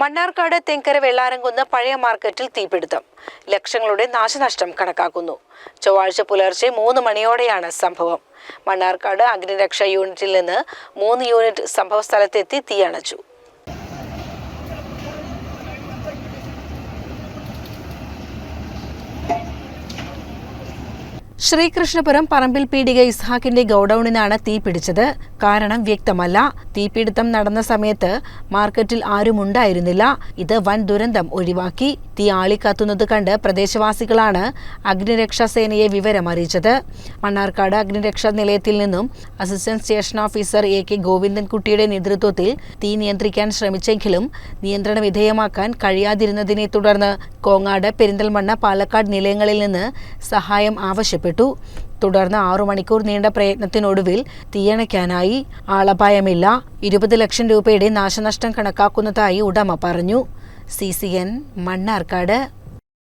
മണ്ണാർക്കാട് തെങ്കര വെള്ളാരംകുന്ന് പഴയ മാർക്കറ്റിൽ തീപിടുത്തം. ലക്ഷങ്ങളുടെ നാശനഷ്ടം കണക്കാക്കുന്നു. ചൊവ്വാഴ്ച പുലർച്ചെ മൂന്ന് മണിയോടെയാണ് സംഭവം. മണ്ണാർക്കാട് അഗ്നിരക്ഷാ യൂണിറ്റിൽ നിന്ന് മൂന്ന് യൂണിറ്റ് സംഭവസ്ഥലത്തെത്തി തീയണച്ചു ശ്രീകൃഷ്ണപുരം പറമ്പിൽ പീടിക ഇസ്ഹാക്കിന്റെ ഗോഡൌണിനാണ് തീ പിടിച്ചത്. കാരണം വ്യക്തമല്ല തീപിടുത്തം നടന്ന സമയത്ത് മാർക്കറ്റിൽ ആരുമുണ്ടായിരുന്നില്ല. ഇത് വൻ ദുരന്തം ഒഴിവാക്കി. തീ ആളിക്കത്തുന്നത് കണ്ട് പ്രദേശവാസികളാണ് അഗ്നിരക്ഷാസേനയെ വിവരം അറിയിച്ചത് മണ്ണാർക്കാട് അഗ്നിരക്ഷാ നിലയത്തിൽ നിന്നും assistant station officer A K ഗോവിന്ദൻകുട്ടിയുടെ നേതൃത്വത്തിൽ തീ നിയന്ത്രിക്കാൻ ശ്രമിച്ചെങ്കിലും നിയന്ത്രണ വിധേയമാക്കാൻ കഴിയാതിരുന്നതിനെ തുടർന്ന് കോങ്ങാട് പെരിന്തൽമണ്ണ പാലക്കാട് നിലയങ്ങളിൽ നിന്ന് സഹായം ആവശ്യപ്പെട്ടു. തുടർന്ന് ആറു മണിക്കൂർ നീണ്ട പ്രയത്നത്തിനൊടുവിൽ തീയണയ്ക്കാനായി ആളപായമില്ല. ഇരുപത് ലക്ഷം രൂപയുടെ നാശനഷ്ടം കണക്കാക്കുന്നതായി ഉടമ പറഞ്ഞു. சிசிஎன் மன்னார்காடு